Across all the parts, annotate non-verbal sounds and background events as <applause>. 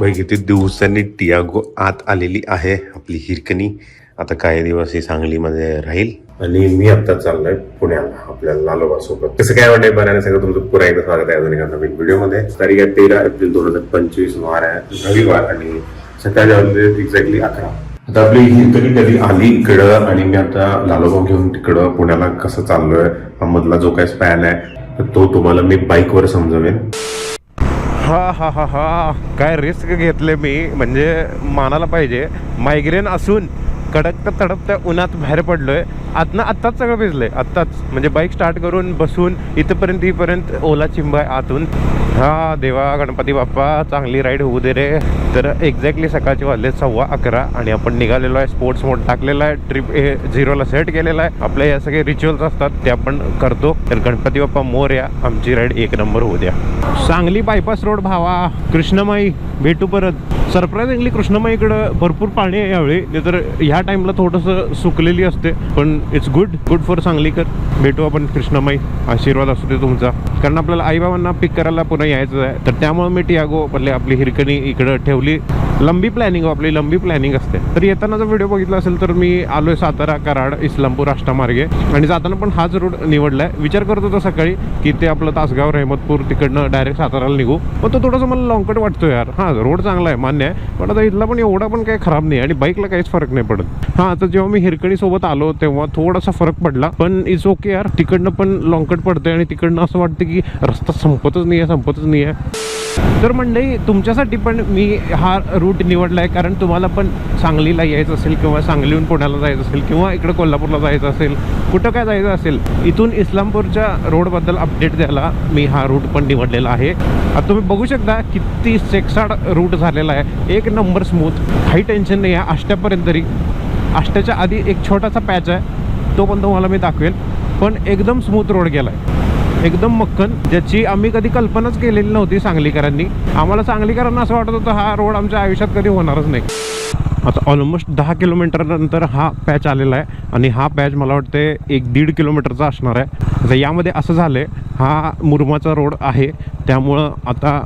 मग किती दिवसांनी टियागो आत आलेली आहे आपली हिरकणी. आता काही दिवस ही सांगलीमध्ये राहील. आणि मी आता चाललोय पुण्याला आपल्या लालोबा सोबत कसं काय वाटतंय? बऱ्याने सगळं तुमचं पुन्हा एकदा स्वागत आहे अजून एका नवीन व्हिडिओमध्ये. तारीख आहे तेरा एप्रिल दोन हजार पंचवीस वार आहे. रविवार आणि सकाळी वाजले एक्झॅक्टली अकरा. आता आपली हिरकणी कधी आली इकडं आणि मी आता लालोबा घेऊन तिकडं पुण्याला कसं चाललोय हा मधला जो काय स्पॅन आहे तर तो तुम्हाला मी बाईकवर समजवेन. हा हा हा हा. काय रिस्क घेतले मी? म्हणजे मानायला पाहिजे. मायग्रेन असून कडकत्या तडकत्या उन्हात बाहेर पडलोय. आतनं आत्ताच सगळं भिजलंय. आत्ताच. म्हणजे बाईक स्टार्ट करून बसून इथपर्यंत इथपर्यंत ओला चिंबाय आहे आतून. हा देवा गणपती बाप्पा चांगली राईड होऊ दे रे. तर एक्झॅक्टली सकाळचे वाजले सव्वा अकरा आणि आपण निघालेलो आहे स्पोर्ट्स मोड टाकलेला आहे ट्रिप हे झिरोला सेट केलेला आहे. आपले या सगळे रिच्युअल्स असतात ते आपण करतो. तर गणपती बाप्पा मोर या. आमची राईड एक नंबर होऊ द्या. सांगली बायपास रोड भावा. कृष्णमाई भेटू परत. सरप्राईझिंगली कृष्णमाईकडं भरपूर पाणी आहे यावेळी. नाही तर ह्या टाइमला थोडंसं सुकलेली असते पण इट्स गुड गुड फॉर सांगलीकर. भेटू आपण कृष्णमाई. आशीर्वाद असू दे तुमचा. कारण आपल्याला आईबाबांना पिक करायला पुन्हा यायचं आहे. तर त्यामुळे मी टियागो आपले आपली हिरकणी इकडं ठेवली. लंबी प्लॅनिंग हो, आपली लंबी प्लॅनिंग असते. तर येताना जर व्हिडिओ बघितला असेल तर मी आलो आहे सातारा कराड इस्लामपूर आष्टामार्गे आणि जाताना पण हाच रूट निवडलाय. विचार करत होतो सकाळी की ते आपलं तासगाव रहमतपूर तिकडनं डायरेक्ट साताराला निघू. पण तो थोडंसं मला लॉंगकट वाटतो यार. हा रोड चांगला आहे मान्य आहे. पण आता इथला पण एवढा पण काही खराब नाही आणि बाईकला काहीच फरक नाही पडत. हा आता जेव्हा मी हिरकणी सोबत आलो तेव्हा थोडासा फरक पडला. पण इट्स ओके यार. तिकडनं पण लॉंगकट पडतंय आणि तिकडनं असं वाटतं की रस्ता संपतच नाही आहे संपतच नाही आहे. तर मंडळी तुमच्यासाठी पण मी हा रूट निवडला आहे कारण तुम्हाला पण सांगलीला यायचं असेल किंवा सांगलीहून पुण्याला जायचं असेल किंवा इकडं कोल्हापूरला जायचं असेल कुठं काय जायचं असेल इथून इस्लामपूरच्या रोडबद्दल अपडेट द्यायला मी हा रूट पण निवडलेला आहे. आता तुम्ही बघू शकता किती सेक्साड रूट झालेला आहे. एक नंबर स्मूथ काही टेन्शन नाही आहे. आष्ट्यापर्यंत तरी. आष्ट्याच्या आधी एक छोटासा पॅच आहे. तो पण तुम्हाला मी दाखवेल. पण एकदम स्मूथ रोड गेला आहे एकदम मक्कन ज्याची आम्ही कधी कल्पनाच केलेली नव्हती सांगलीकरांनी. आम्हाला सांगलीकरांना असं वाटत होतं हा रोड आमच्या आयुष्यात कधी होणारच नाही. आता ऑलमोस्ट दहा किलोमीटर नंतर हा पॅच आलेला आहे. आणि हा पॅच मला वाटते एक दीड किलोमीटरचा असणार आहे. आता यामध्ये असं झालं आहे हा मुरमाचा रोड आहे. त्यामुळं आता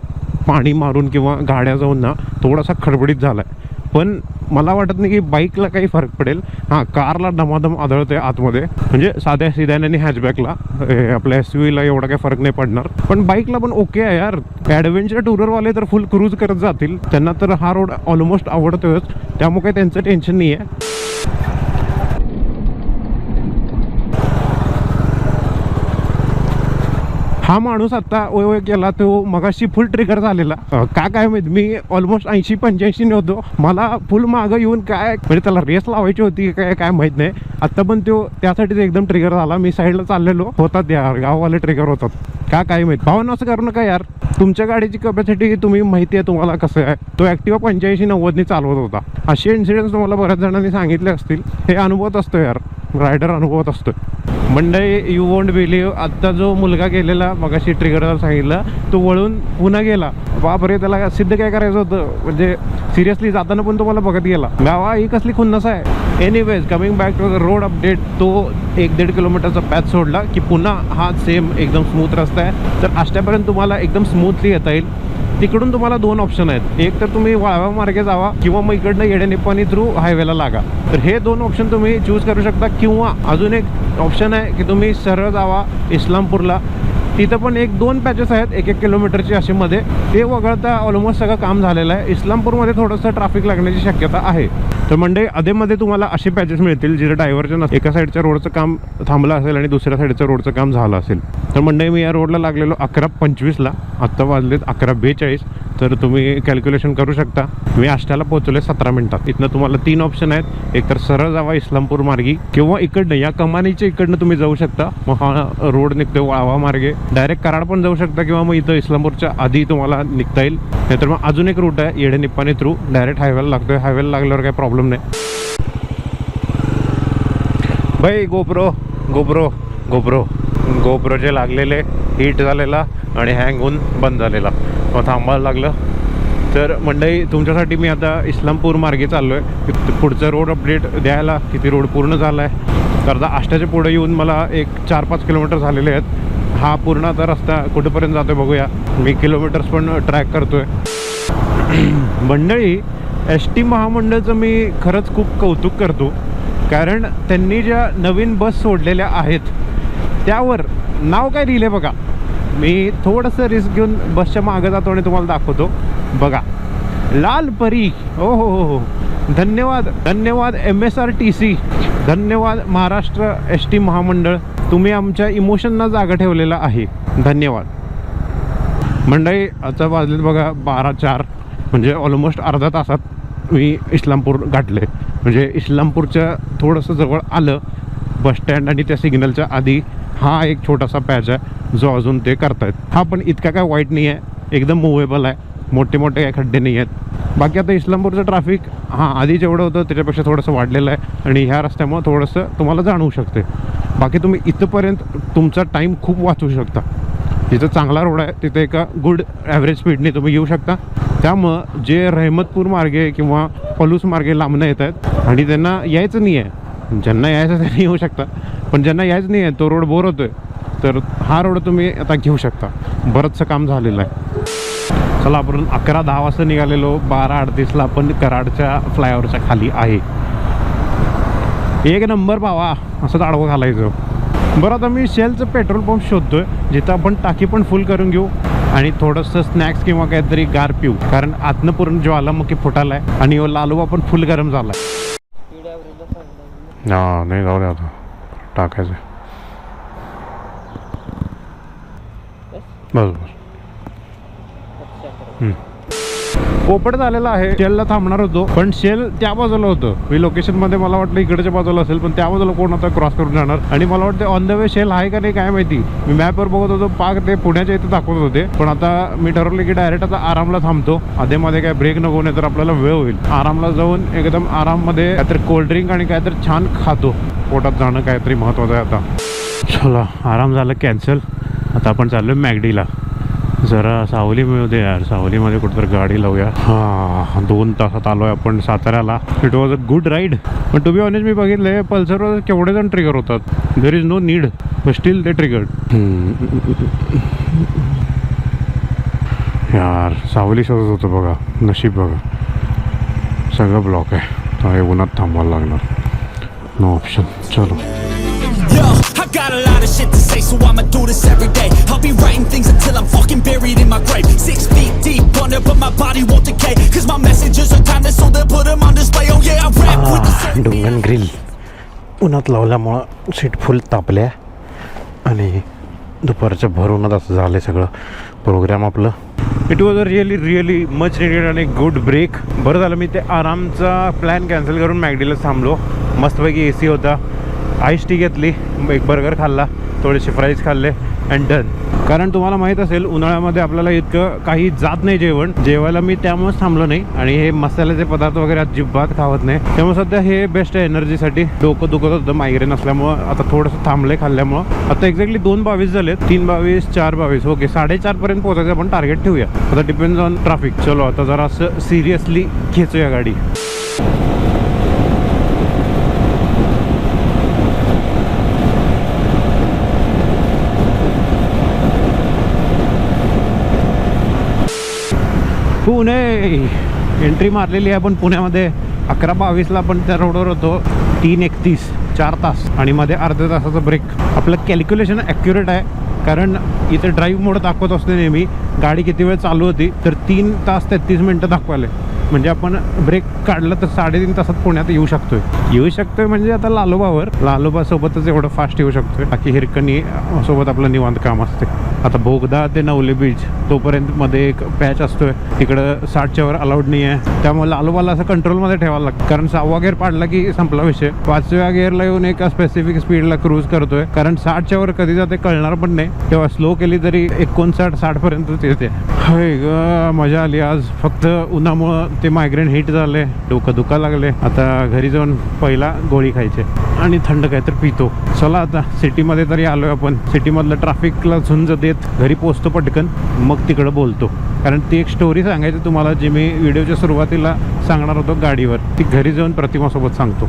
पाणी मारून किंवा गाड्या जाऊन ना थोडासा खडबडीत झाला आहे पण मला वाटत नाही की बाईकला काही फरक पडेल. हां कारला डमादम आदळते आतमध्ये. म्हणजे साध्या सिद्याने आणि हॅचबॅकला आपल्या एस व्हीला एवढा काही फरक नाही पडणार. पण बाईकला पण ओके आहे यार. ॲडव्हेंचर टुररवाले तर फुल क्रूज करत जातील. त्यांना तर हा रोड ऑलमोस्ट आवडतोच त्यामुळे काही त्यांचं टेन्शन नाही आहे हा माणूस आता ओय वय केला तो मगाशी फुल ट्रिगर झालेला. का काय माहीत मी ऑलमोस्ट ऐंशी पंच्याऐंशी नव्हतो मला फुल मागं येऊन काय म्हणजे त्याला रेस लावायची होती काय काय माहीत नाही. आता पण तो त्यासाठीच एकदम ट्रिगर झाला. मी साईडला चाललेलो. होतात यार गाववाले ट्रिगर होतात. का काय माहीत. भावना असं करू नका यार. तुमच्या गाडीची कपॅसिटी तुम्ही माहिती आहे तुम्हाला कसं आहे. तो ॲक्टिवा पंच्याऐंशी नव्वदनी चालवत होता. असे इन्सिडेंट्स तुम्हाला बऱ्याच जणांनी सांगितले असतील. हे अनुभवत असतो यार. रायडर अनुभवत असतो मंडळी यू वोंट बिलीव्ह आत्ता जो मुलगा गेलेला मगाशी ट्रिगरला सांगितलं तो वळून पुन्हा गेला. बापरे त्याला सिद्ध काय करायचं होतं? म्हणजे सिरियसली जाताना पण तुम्हाला बघत गेला. गावा ही कसली खुन्नस आहे? Anyways coming back to the road update तो एक दीड किलोमीटरचा पॅच सोडला की पुन्हा हा सेम एकदम स्मूथ रस्ता आहे. तर आष्ट्यापर्यंत तुम्हाला एकदम स्मूथली येता येईल. तिकडून तुम्हाला दोन ऑप्शन आहेत. एक तर तुम्ही वाळवा मार्गे जावा किंवा मग इकडनं येडेनिप्पानी थ्रू हायवेला लागा. तर हे दोन ऑप्शन तुम्ही चूज करू शकता. किंवा अजून एक ऑप्शन आहे की तुम्ही सरळ जावा इस्लामपूरला. तिथं पण एक दोन पॅचेस आहेत एक एक किलोमीटरची असे मध्ये. ते वगळता ऑलमोस्ट सगळं काम झालेलं आहे. इस्लामपूरमध्ये थोडंसं ट्रॅफिक लागण्याची शक्यता आहे. तर म्हणजे अधेमध्ये तुम्हाला असे पॅचेस मिळतील जिथे डायव्हर्जन एका साईडच्या रोडचं काम थांबलं असेल आणि दुसऱ्या साईडच्या रोडचं काम झालं असेल. तर म्हणजे मी या रोडला लागलेलो अकरा पंचवीसला आत्ता वाजलेत अकरा बेचाळीस. तर तुम्ही कॅल्क्युलेशन करू शकता. मी आष्ट्याला पोहोचले सतरा मिनिटात. इथनं तुम्हाला तीन ऑप्शन आहेत. एक तर सरळ जावा इस्लामपूर मार्गी किंवा इकडनं या कमानीच्या इकडनं तुम्ही जाऊ शकता. मग हा रोड निघतो वाळवा मार्गे. डायरेक्ट कराड पण जाऊ शकता किंवा मग इथं इस्लामपूरच्या आधी तुम्हाला निघता येईल. नाहीतर मग अजून एक रूट आहे येडे निप्पाणी थ्रू डायरेक्ट हायवेला लागतोय. हायवेला लागल्यावर काही प्रॉब्लेम नाही. भाई गोप्रो गोप्रो गोप्रो गोप्रोचे लागलेले हीट झालेला आणि हँग होऊन बंद झालेला. मग थांबायला लागलं. तर मंडई तुमच्यासाठी मी आता इस्लामपूर मार्गे चाललो आहे पुढचं रोड अपडेट द्यायला किती रोड पूर्ण झाला आहे तर आता आष्ट्याच्या पुढे येऊन मला एक चार पाच किलोमीटर झालेले आहेत. हा पूर्ण आता रस्ता कुठेपर्यंत जातोय बघूया. मी किलोमीटर्स पण ट्रॅक करतोय. <clears throat> मंडळी एस टी महामंडळचं मी खरंच खूप कौतुक करतो. कारण त्यांनी ज्या नवीन बस सोडलेल्या आहेत त्यावर नाव काय लिहिले बघा. मी थोडंसं रिस्क घेऊन बसच्या मागं जातो आणि तुम्हाला दाखवतो. बघा. लाल परी. ओ हो हो हो. धन्यवाद. धन्यवाद M S R T C धन्यवाद महाराष्ट्र एस टी महामंडळ. तुम्ही आमच्या इमोशनना जागा ठेवलेला आहे. धन्यवाद. मंडळी आता वाजलेत बघा बारा चार. म्हणजे ऑलमोस्ट अर्धा तासात मी इस्लामपूर गाठले. म्हणजे इस्लामपूरच्या थोडंसं जवळ आलं बसस्टँड आणि त्या सिग्नलच्या आधी हा एक छोटासा पॅच आहे जो अजून ते करतायत. हा पण इतका काय वाईट नाही आहे एकदम मुव्हेबल आहे मोठे मोठे काही खड्डे नाही आहेत बाकी आता इस्लामपूरचं ट्रॅफिक हां आधी जेवढं होतं त्याच्यापेक्षा थोडंसं वाढलेलं आहे आणि ह्या रस्त्यामुळं थोडंसं तुम्हाला जाणवू शकते. बाकी तुम्ही इथंपर्यंत तुमचा टाईम खूप वाचवू शकता. जिथं चांगला रोड आहे तिथे एका गुड ॲव्हरेज स्पीडने तुम्ही येऊ शकता. त्यामुळं जे रहमतपूर मार्गे किंवा पलूस मार्गे लांबणं येत आहेत आणि त्यांना यायचं नाही आहे. ज्यांना यायचं त्यांनी येऊ शकता. पण ज्यांना यायचं नाही आहे तो रोड बोर होतो आहे तर हा रोड तुम्ही आता घेऊ शकता. बरंचसं काम झालेलं आहे. चला आपण अकरा दहा वाजता निघालेलो बारा अडतीसला आपण कराडच्या फ्लायओव्हरच्या खाली आहे. एक नंबर पावा असंच आडवं घालायचं. बरं आता मी शेलचं पेट्रोल पंप शोधतोय जिथं आपण टाकी पण फुल करून घेऊ. आणि थोडंसं स्नॅक्स किंवा काहीतरी गार पिऊ. कारण आतनं पूर्ण ज्वालामुखी फुटाला आहे आणि ह्यो पण फुल गरम झाला हा नाही जाऊ दे आता. टाकायचं. बस बस. पोपट झालेला आहे शेलला थांबणार होतो पण शेल त्या बाजूला होतं. मी लोकेशनमध्ये मला वाटलं इकडच्या बाजूला असेल पण त्या बाजूला कोण आता क्रॉस करून जाणार? आणि मला वाटतं ऑन द वे शेल आहे का नाही काय माहिती. मी मॅपवर बघत होतो पाक ते पुण्याच्या इथे दाखवत होते. पण आता मी ठरवलं की डायरेक्ट आता आरामला थांबतो. आधेमध्ये काय ब्रेक नको नाही तर आपल्याला वेळ होईल. आरामला जाऊन एकदम आराममध्ये काहीतरी कोल्ड्रिंक आणि काहीतरी छान खातो. पोटात जाणं काहीतरी महत्वाचं आहे आता. चला आराम झालं कॅन्सल आता आपण चाललो मॅगडीला जरा सावली मिळू दे यार सावलीमध्ये कुठेतरी गाडी लावूया. हा दोन तासात आलो आहे आपण साताऱ्याला. It was a good ride पण टू बी ऑनेस्ट मी बघितलं पल्सरवर केवढे जण ट्रिगर होतात. There is no need but still ते ट्रिगर्ड यार सावली शोधत होतं बघा. नशीब बघा. सगळं ब्लॉक आहे. हे उन्हात थांबायला लागणार. नो ऑप्शन चलो. My body won't decay. Cause my messages are timeless, so they'll put them on display. Oh yeah, I rap with the soul. डुंगन ग्रिल उन्हात लावल्यामुळं सीट फुल तापल्या. आणि दुपारच्या भर उन्हात असं झालं सगळं. प्रोग्राम आपलं. It was a really really much needed आणि गुड ब्रेक बरं झालं मी ते आरामचा प्लॅन कॅन्सल करून मॅगडीलाच थांबलो. मस्तपैकी ए सी होता. आईस टी घेतली. एक बर्गर खाल्ला. थोडेसे फ्राईज खाल्ले. अँड डन कारण तुम्हाला माहीत असेल उन्हाळ्यामध्ये आपल्याला इतकं काही जात नाही जेवण. जेवायला मी त्यामुळेच थांबलो नाही आणि हे मसाल्याचे पदार्थ वगैरे अजिबात खावत नाही. त्यामुळे सध्या हे बेस्ट आहे एनर्जीसाठी डोकं दुखत होतं मायग्रेन असल्यामुळं आता थोडंसं थांबलंय खाल्ल्यामुळं. आता एक्झॅक्टली दोन बावीस झाले तीन बावीस चार बावीस. ओके साडेचारपर्यंत पोहोचायचं आपण टार्गेट ठेवूया. आता डिपेंड ऑन ट्रॅफिक चलो आता जरा असं सिरियसली खेचूया गाडी. पुणे. एंट्री मारलेली आहे पण पुण्यामध्ये अकरा बावीसला आपण त्या रोडवर होतो. तीन एकतीस चार तास. आणि मध्ये अर्ध्या तासाचा ब्रेक आपलं कॅल्क्युलेशन ॲक्युरेट आहे. कारण इथे ड्राईव्ह मोड दाखवत असते नेहमी. गाडी किती वेळ चालू होती तर तीन तास तेहतीस मिनटं दाखवायला. म्हणजे आपण ब्रेक काढला तर साडेतीन तासात पुण्यात येऊ शकतोय. येऊ शकतोय म्हणजे आता लालोबावर. लालोबा सोबतच एवढं फास्ट येऊ शकतोय. बाकी हिरकणी सोबत आपलं निवांत काम असते आता बोगदा ते नवले बीच तोपर्यंत मध्ये एक पॅच असतोय. तिकडं साठच्या वर अलाउड नाही आहे त्यामुळे लालोबाला असं कंट्रोलमध्ये ठेवायला लागतं. कारण सहावा गेअर पाडला की संपला विषय. पाचव्या गेअरला येऊन एका स्पेसिफिक स्पीडला क्रूज करतोय. कारण साठच्या वर कधी जाते कळणार पण नाही. तेव्हा स्लो केली तरी एकोणसाठ साठ पर्यंत येते. हाय मजा आली आज. फक्त उन्हामुळं ते मायग्रेन हिट झाले डोकं दुखा लागले. आता घरी जाऊन पहिला गोळी खायचे. आणि थंड काहीतरी पितो. चला आता सिटीमध्ये तरी आलोय आपण. सिटीमधलं ट्रॅफिकला झुंज देत घरी पोचतो पटकन. मग तिकडं बोलतो. कारण ती एक स्टोरी सांगायची तुम्हाला जी मी व्हिडिओच्या सुरुवातीला सांगणार होतो गाडीवर. ती घरी जाऊन प्रतिमासोबत सांगतो.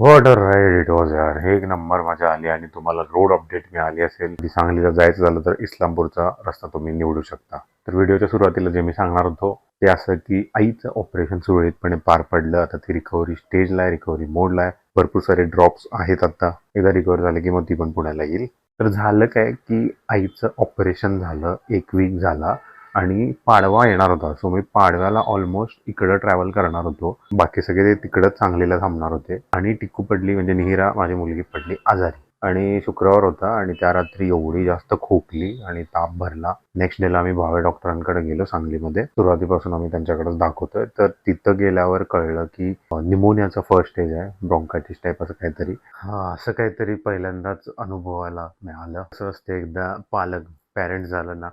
व्हॉट राईड इट वॉज यार. हे एक नंबर मजा आली आणि तुम्हाला रोड अपडेट मिळाली असेल. की सांगलीला जायचं झालं तर इस्लामपूरचा रस्ता तुम्ही निवडू शकता. तर व्हिडिओच्या सुरुवातीला जे मी सांगणार होतो ते असं की आईचं ऑपरेशन सुरळीतपणे पार पडलं आता ती रिकव्हरी स्टेजला आहे रिकव्हरी मोडला आहे. भरपूर सारे ड्रॉप्स आहेत आता. एकदा रिकव्हर झाले की मग ती पण पुण्याला येईल. तर झालं काय की आईचं ऑपरेशन झालं एक वीक झाला आणि पाडवा येणार होता. सो मी पाडव्याला ऑलमोस्ट इकडं ट्रॅव्हल करणार होतो. बाकी सगळे ते तिकडं चांगलीला थांबणार होते. आणि टिक्कू पडली म्हणजे निहिरा माझी मुलगी पडली आजारी. आणि शुक्रवार होता आणि त्या रात्री एवढी जास्त खोकली आणि ताप भरला. नेक्स्ट डेला आम्ही भावे डॉक्टरांकडे गेलो सांगलीमध्ये. सुरुवातीपासून आम्ही त्यांच्याकडेच दाखवतोय. तर तिथं गेल्यावर कळलं की निमोनियाचा फर्स्ट स्टेज आहे ब्रॉन्कायटिस टाईप असं काहीतरी. हा असं काहीतरी पहिल्यांदाच अनुभवायला मिळालं. असं असते एकदा पालक पॅरेंट झालं ना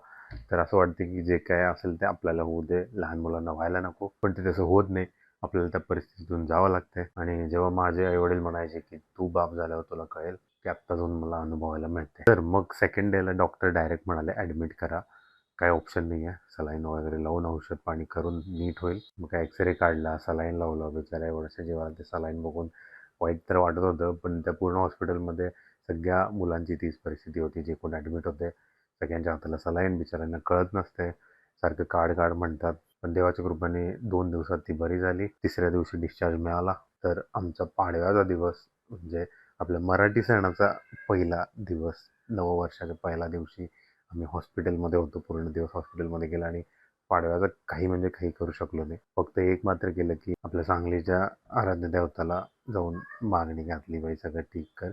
तर असं वाटतं की जे काय असेल ते आपल्याला होऊ दे. लहान मुलांना व्हायला नको. पण ते तसं होत नाही. आपल्याला त्या परिस्थितीतून जावं लागतंय. आणि जेव्हा माझे आई वडील म्हणायचे की तू बाप झाल्यावर तुला कळेल की आत्ता जाऊन मला अनुभवायला मिळते तर मग सेकंड डेला डॉक्टर डायरेक्ट म्हणाले ॲडमिट करा. काय ऑप्शन नाही आहे. सलाईन वगैरे लावून औषध पाणी करून नीट होईल. मग काय एक्सरे काढला सलाईन लावलं. बिचारा एवढ्याच्या जेव्हा ते सलाईन बघून वाईट तर वाटत होतं पण त्या पूर्ण हॉस्पिटलमध्ये सगळ्या मुलांची तीच परिस्थिती होती जे कोण ॲडमिट होते. सगळ्यांच्या हाताला सलाईन बिचाऱ्यांना कळत नसते सारखं काढ काढ म्हणतात. पण देवाच्या कृपेने दोन दिवसात ती बरी झाली. तिसऱ्या दिवशी डिस्चार्ज मिळाला. तर आमचा पाडव्याचा दिवस म्हणजे आपल्या मराठी सणाचा पहिला दिवस. नववर्षाच्या पहिल्या दिवशी आम्ही हॉस्पिटलमध्ये होतो. पूर्ण दिवस हॉस्पिटलमध्ये गेला आणि पाडव्याचा काही म्हणजे काही करू शकलो नाही. फक्त एक मात्र केलं की आपल्या सांगलीच्या आराध्य देवताला जाऊन मागणी घातली बाई सगळं ठीक कर.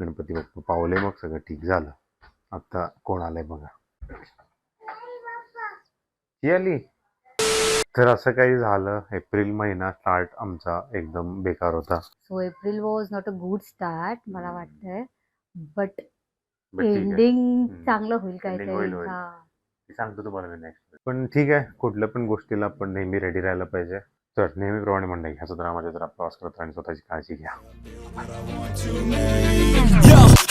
गणपती बाप्पा पावले मग सगळं ठीक झालं. आता कोण आलंय बघा. ती आली. तर असं काही झालं. एप्रिल महिना स्टार्ट आमचा एकदम बेकार होता. So April was not a good start मला वाटतंय. बट But ठीक आहे. एंडिंग हम्म. चांगलं होईल Ending काहीतरी. होईल. हा. मी सांगतो तुम्हाला मी नेक्स्ट पण ठीक आहे. कुठल्या पण गोष्टीला आपण नेहमी रेडी राहायला पाहिजे. तर नेहमीप्रमाणे म्हणणं ह्याचा जरा माझ्या जरा प्रवास करत आणि स्वतःची काळजी घ्या.